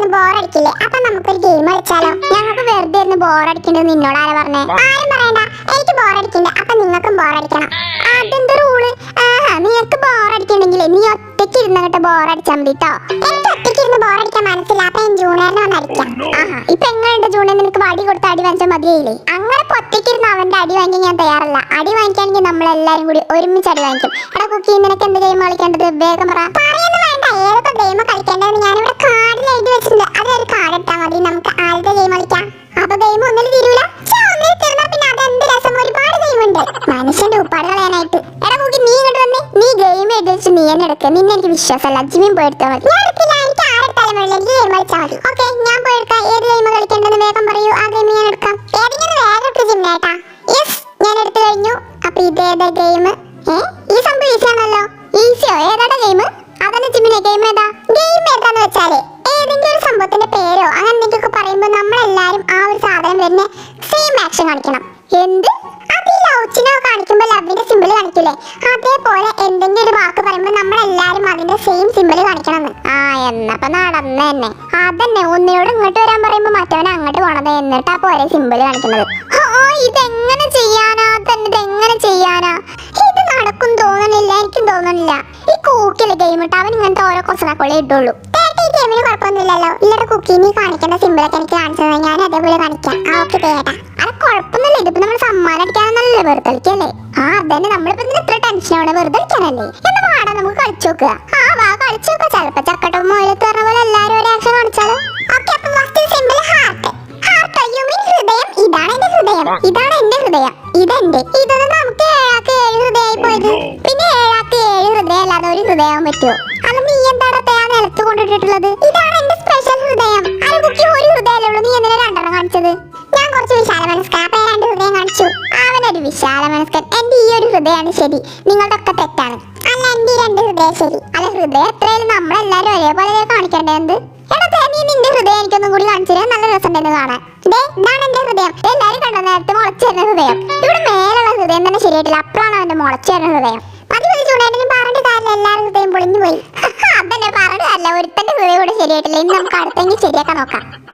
ഇരുന്ന് ബോറടിക്കില്ലേ അപ്പൊ നമുക്കൊരു ഗെയിം കളിച്ചാലോ? ഞങ്ങൾക്ക് വെറുതെ ഇരുന്ന് ബോറടിക്കണ്ടെന്ന് നിന്നോട് ആരാ പറഞ്ഞേ? ആരും പറയണ്ട. എനിക്ക് ബോറടിക്കണ്ട അപ്പൊ നിങ്ങൾക്കും ബോറടിക്കണം അതെന്ത് റൂൾ നിനക്ക് അടിക്കണ്ടെങ്കിൽ നീ ഒറ്റയ്ക്ക് ഇരുന്നിട്ട് ബോറടിച്ചാൽ മതി കേട്ടോ എനിക്ക് ഒറ്റയ്ക്ക് ഇരുന്ന് ബോറടിക്കാൻ മനസ്സില്ല. അപ്പൊ ഞാൻ ജൂണിയറിനെ വന്ന് അടിക്കാം. ആഹാ ഇപ്പൊ എങ്ങനെയുണ്ട് ജൂണിയർ നിനക്ക് വടി കൊടുത്ത് അടി വാങ്ങിച്ചാൽ മതിയായില്ലേ? അങ്ങനെ ഒറ്റയ്ക്ക് ഇരുന്ന് അവന്റെ അടി വാങ്ങിക്കാൻ ഞാൻ തയ്യാറല്ല. അടി വാങ്ങിക്കാണെങ്കിൽ നമ്മളെല്ലാരും കൂടി ഒരുമിച്ച് അടി വാങ്ങിക്കും. എടാ കുക്കി നിനക്ക് എന്ത് ഗെയിം കളിക്കേണ്ടത്? വേഗം പറ. മനുഷ്യന്റെ ഉപ്പാട് കളയാനായിട്ട് എടാ നോക്കി നീ ഇങ്ങോട്ട് വന്നേ. നീ ഗെയിം എടുത്ത് നീ എന്നെ എടുക്ക. നിന്നെ എനിക്ക് വിശ്വാസമല്ല. ജിമ്മിൻ പോയി എടുത്താൽ മതി. ഞാൻ എടുക്കില്ല. എനിക്ക് ആരെടുത്താലും വേണ്ടില്ല എനിക്ക് ഗെയിം കളിച്ചാൽ മതി. ഓക്കെ ഞാൻ പോയി എടുക്കാം. ഏത് ഗെയിം കളിക്കേണ്ടെന്ന് വേഗം പറയൂ. ആ ഗെയിം ഞാൻ എടുക്കാം. ഏതെങ്കിലും വേഗം എടുത്ത് ജിമ്മേട്ടാ യെസ് ഞാൻ എടുത്തു കഴിഞ്ഞു. അപ്പൊ ഇതേതാ ഗെയിം ഏ? ഈ സംഭവം ഈസിയാണല്ലോ ഈസിയോ ഏതാടാ ഗെയിം അതന്നെ ജിമ്മിനെ ഗെയിം ഏതാ? ഗെയിം ഏതാന്ന് വെച്ചാലേ ഏതെങ്കിലും ഒരു സംഭവത്തിന്റെ പേരോ അങ്ങനെ എന്തെങ്കിലുമൊക്കെ പറയുമ്പോൾ നമ്മളെല്ലാരും ആ ഒരു സാധനം തന്നെ സെയിം ആക്ഷൻ കാണിക്കണം. എന്ത്? കാണിക്കൂലേ അതേപോലെ എന്തെങ്കിലും ഒരു വാക്ക് പറയുമ്പോൾ നമ്മളെല്ലാരും അതിന്റെ സെയിം സിമ്പിൾ കാണിക്കണം ആ എന്നപ്പോ നടന്നെ തന്നെ. അതന്നെ ഒന്നിനോട് ഇങ്ങോട്ട് വരാൻ പറയുമ്പോൾ മറ്റവൻ അങ്ങോട്ട് പോണത് എന്നിട്ടാ പോരെ സിമ്പിൾ കാണിക്കുന്നത്. ഓ ഇതെങ്ങനെ ചെയ്യാനാ? തന്നെ ഇതെങ്ങനെ ചെയ്യാനാ? ഇത് നടക്കും തോന്നണില്ല എനിക്കും തോന്നണില്ല. ഈ കൂക്കിലെ ഗെയിം ഇട്ട് അവൻ ഇങ്ങനത്തെ ഓരോ കൊസനാക്കൊള്ളേ ഇട്ടുള്ളൂ ഗെയിമിന് കുഴപ്പമൊന്നുമില്ലല്ലോ. ഇല്ലടെ കുക്കി നീ കാണിക്കേണ്ട സിമ്പിളൊക്കെ എനിക്ക് കാണിച്ചത് ഞാൻ അതേപോലെ കാണിക്കാം. ആ ഓക്കെ കുഴപ്പമൊന്നുമില്ല ഇതിപ്പോ നമ്മൾ സമ്മാനം അടിക്കാനല്ലേ വെറുതെ കളിക്കല്ലേ ആ അതന്നെ. നമ്മളിപ്പോ ഇതിന് ഇത്ര ടെൻഷനാണ് വെറുതെ കളിക്കാനല്ലേ എന്ന് പാടാ നമുക്ക് കളിച്ചു നോക്കുക. ആ വാ കളിച്ചു നോക്കുക ചിലപ്പോ ചക്കട്ടും മുയലത്ത് പറഞ്ഞ പോലെ എല്ലാരും ഒരു ആക്ഷൻ കാണിച്ചാലോ? ഓക്കെ അപ്പൊ first simple heart heart you mean ഹൃദയം. ഇതാണ് എന്റെ ഹൃദയം. ഇതാണ് എന്റെ ഹൃദയം. ഇതെന്റെ. ഇതൊന്നും നമുക്ക് ഏഴാക്ക് ഏഴ് ഹൃദയമായി പോയത്. പിന്നെ ഏഴാക്ക് ഏഴ് ഹൃദയം അല്ലാതെ ഒരു ഹൃദയം പറ്റുമോ? അത് നീ എന്താണ് തേയാ നിലത്ത് കൊണ്ടിട്ടിട്ടുള്ളത്? വിശാല മനസ്കൻ. എന്റെ ഈ ഒരു ഹൃദയമാണ് ശരി. നിങ്ങളുടെ തെറ്റാണ്. അല്ല എന്റെ ഈ രണ്ട് ഹൃദയം ശരി. അല്ല ഹൃദയം എത്രയായാലും നമ്മളെല്ലാരും ഒരേപോലെ കാണിക്കേണ്ടത് എടാ നിന്റെ ഹൃദയം എനിക്കൊന്നും കൂടി നല്ല രസമുണ്ടെന്ന് ദേ ഇതാണ് ഹൃദയം. ഹൃദയം? ഇവിടെ ഹൃദയം തന്നെ ശരിയായിട്ടില്ല. ഹൃദയം. ശരിയായിട്ടില്ല. ഇനി നമുക്ക് അടുത്തെങ്കിൽ ശരിയാക്കാൻ നോക്കാം.